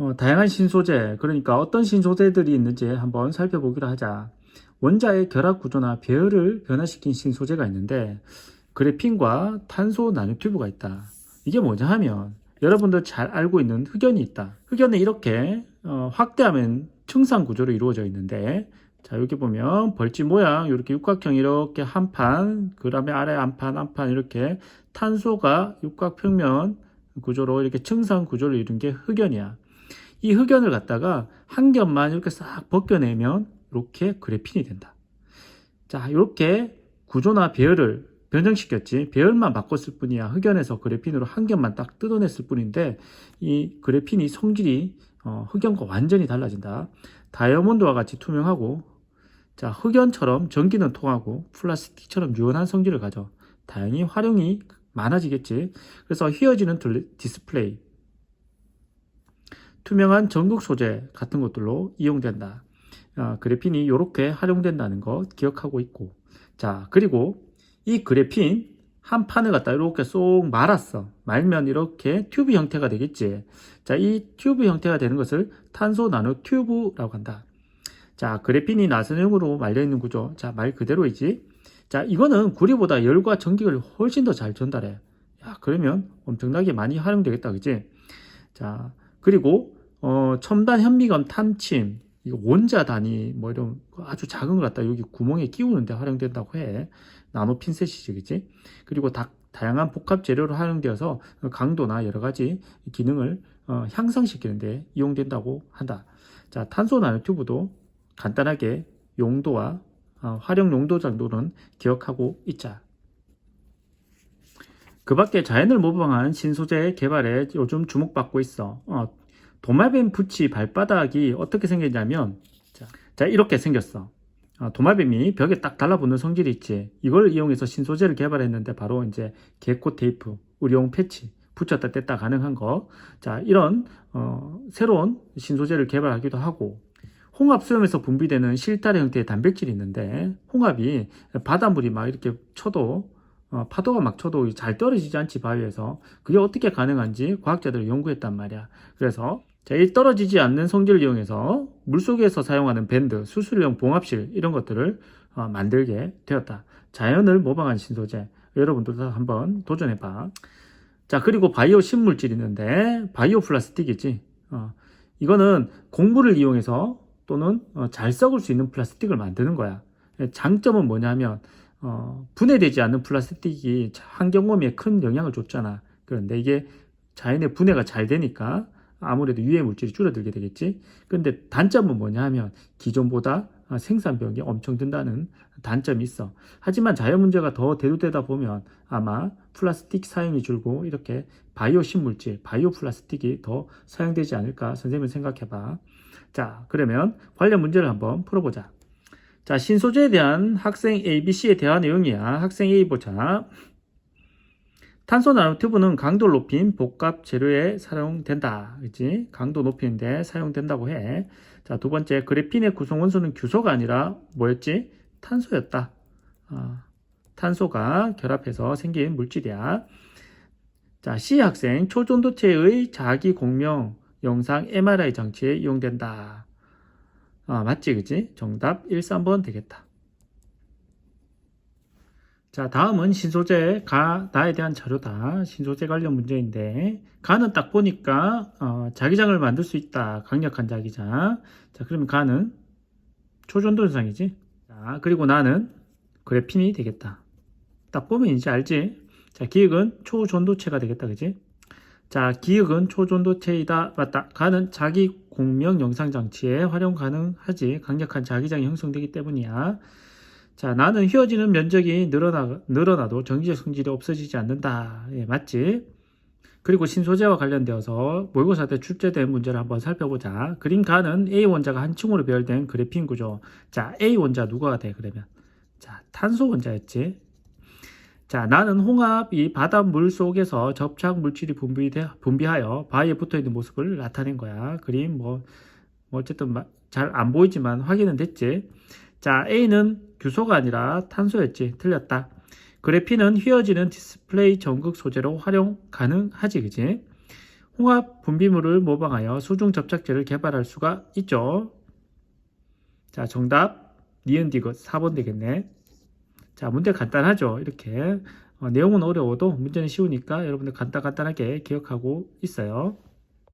어, 다양한 신소재, 그러니까 어떤 신소재들이 있는지 한번 살펴보기로 하자. 원자의 결합 구조나 배열을 변화시킨 신소재가 있는데 그래핀과 탄소 나노튜브가 있다. 이게 뭐냐 하면 여러분들 잘 알고 있는 흑연이 있다. 흑연은 이렇게 어, 확대하면 층상 구조로 이루어져 있는데 자 여기 보면 벌집 모양 이렇게 육각형 이렇게 한 판, 그 다음에 아래 한 판, 한 판 이렇게 탄소가 육각 평면 구조로 이렇게 층상 구조를 이룬 게 흑연이야. 이 흑연을 갖다가 한 겹만 이렇게 싹 벗겨내면 이렇게 그래핀이 된다. 자, 이렇게 구조나 배열을 변형시켰지. 배열만 바꿨을 뿐이야. 흑연에서 그래핀으로 한 겹만 딱 뜯어냈을 뿐인데 이 그래핀이 성질이 어, 흑연과 완전히 달라진다. 다이아몬드와 같이 투명하고 자, 흑연처럼 전기는 통하고 플라스틱처럼 유연한 성질을 가져. 다행히 활용이 많아지겠지. 그래서 휘어지는 둘- 디스플레이, 투명한 전극 소재 같은 것들로 이용된다. 아, 그래핀이 이렇게 활용된다는 거 기억하고 있고. 자, 그리고 이 그래핀 한 판을 갖다 이렇게 쏙 말았어. 말면 이렇게 튜브 형태가 되겠지. 자, 이 튜브 형태가 되는 것을 탄소 나노 튜브라고 한다. 자, 그래핀이 나선형으로 말려있는 구조. 자, 말 그대로이지. 자, 이거는 구리보다 열과 전기를 훨씬 더 잘 전달해. 야, 그러면 엄청나게 많이 활용되겠다. 그지? 자, 그리고, 어, 첨단 탄침, 이거 원자 단위, 뭐 이런 거 아주 작은 걸 갖다 여기 구멍에 끼우는데 활용된다고 해. 나노 핀셋이지, 그지? 그리고 다, 다양한 복합 재료로 활용되어서 강도나 여러 가지 기능을 어, 향상시키는데 이용된다고 한다. 자, 탄소 나노튜브도 간단하게 용도와 어, 활용 용도 정도는 기억하고 있자. 그 밖에 자연을 모방한 신소재 개발에 요즘 주목받고 있어. 어, 도마뱀 부치 발바닥이 어떻게 생겼냐면, 자, 자, 이렇게 생겼어. 어, 도마뱀이 벽에 딱 달라붙는 성질이 있지. 이걸 이용해서 신소재를 개발했는데 바로 이제 개코 테이프, 의료용 패치, 붙였다 뗐다 가능한 거. 자, 이런 어, 새로운 신소재를 개발하기도 하고, 홍합 수염에서 분비되는 실타래 형태의 단백질이 있는데 홍합이 바닷물이 막 이렇게 쳐도 어, 파도가 막 쳐도 잘 떨어지지 않지 바위에서 그게 어떻게 가능한지 과학자들이 연구했단 말이야. 그래서 자, 이 떨어지지 않는 성질을 이용해서 물속에서 사용하는 밴드, 수술용 봉합실 이런 것들을 어, 만들게 되었다. 자연을 모방한 신소재 여러분들도 한번 도전해봐. 자 그리고 바이오 신물질 있는데 바이오 플라스틱이지. 어, 이거는 곡물을 이용해서 또는 어, 잘 썩을 수 있는 플라스틱을 만드는 거야. 장점은 뭐냐면 어, 분해되지 않는 플라스틱이 환경오염에 큰 영향을 줬잖아. 그런데 이게 자연의 분해가 잘 되니까 아무래도 유해 물질이 줄어들게 되겠지. 근데 단점은 뭐냐 하면 기존보다 아, 생산 비용이 엄청 든다는 단점이 있어. 하지만 자연 문제가 더 대두되다 보면 아마 플라스틱 사용이 줄고 이렇게 바이오 신물질, 바이오 플라스틱이 더 사용되지 않을까 선생님은 생각해 봐. 자, 그러면 관련 문제를 한번 풀어보자. 자, 신소재에 대한 학생 A, B, C의 대화 내용이야. 학생 A 보자. 탄소 나노튜브는 강도를 높인 복합 재료에 사용된다. 그치? 강도 높이는데 사용된다고 해. 자, 두 번째, 그래핀의 구성 원소는 규소가 아니라 뭐였지? 탄소였다. 아, 탄소가 결합해서 생긴 물질이야. 자, C 학생, 초전도체의 자기 공명 영상 MRI 장치에 이용된다. 아, 맞지, 그지? 정답 1, 3번 되겠다. 자, 다음은 신소재 가, 나에 대한 자료다. 신소재 관련 문제인데, 가는 딱 보니까, 어, 자기장을 만들 수 있다. 강력한 자기장. 자, 그러면 가는 초전도 현상이지. 자, 그리고 나는 그래핀이 되겠다. 딱 보면 이제 알지? 자, 기억은 초전도체가 되겠다. 그지? 자, 기억은 초전도체이다. 맞다. 가는 자기 공명 영상 장치에 활용 가능하지. 강력한 자기장이 형성되기 때문이야. 자, 나는 휘어지는 면적이 늘어나, 늘어나도 전기적 성질이 없어지지 않는다. 예, 맞지? 그리고 신소재와 관련되어서 모의고사 때 출제된 문제를 한번 살펴보자. 그림 가는 A 원자가 한 층으로 배열된 그래핀 구조. 자, A 원자 누가 돼, 그러면? 자, 탄소 원자였지. 자, 나는 홍합이 바닷물 속에서 접착 물질이 분비돼, 분비하여 바위에 붙어 있는 모습을 나타낸 거야. 그림 뭐, 뭐 어쨌든 잘 안 보이지만 확인은 됐지. 자, A는 규소가 아니라 탄소였지. 틀렸다. 그래핀은 휘어지는 디스플레이 전극 소재로 활용 가능하지, 그지? 홍합 분비물을 모방하여 수중 접착제를 개발할 수가 있죠. 자, 정답 니은 디귿 4번 되겠네. 자, 문제 간단하죠. 이렇게 어, 내용은 어려워도 문제는 쉬우니까 여러분들 간단간단하게 기억하고 있어요.